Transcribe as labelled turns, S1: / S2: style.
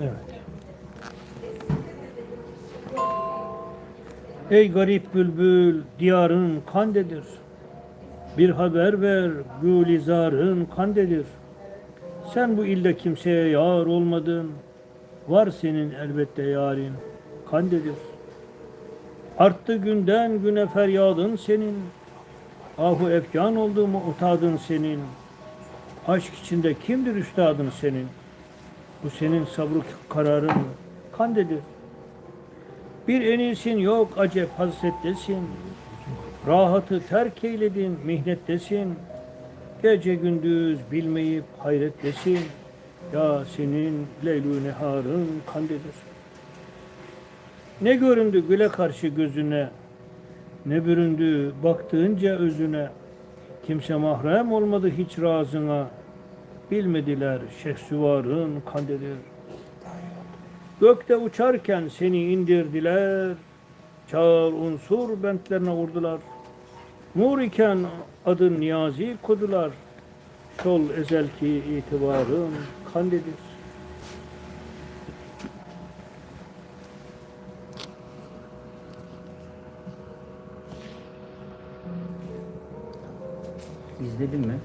S1: Evet. Ey garip bülbül diyarın kandedir. Bir haber ver gülizarın kandedir. Sen bu ilde kimseye yar olmadın. Var senin elbette yarin kandedir. Arttı günden güne feryadın senin. Ahu efkan oldu mu utadın senin. Aşk içinde kimdir üstadın senin.'' Bu senin sabrı kararın kandedir. Bir enisin yok acep hasrettesin. Rahatı terk eyledin mihnettesin. Gece gündüz bilmeyip hayrettesin. Ya senin leylü neharın kandedir. Ne göründü güle karşı gözüne, ne büründü baktığınca özüne. Kimse mahrem olmadı hiç razına. Bilmediler şehsuvarın kandedir. Gökte uçarken seni indirdiler. Çağır unsur bentlerine vurdular. Nur iken adın Niyazi kodular. Şol ezelki itibarın kandedir.
S2: İzledin mi?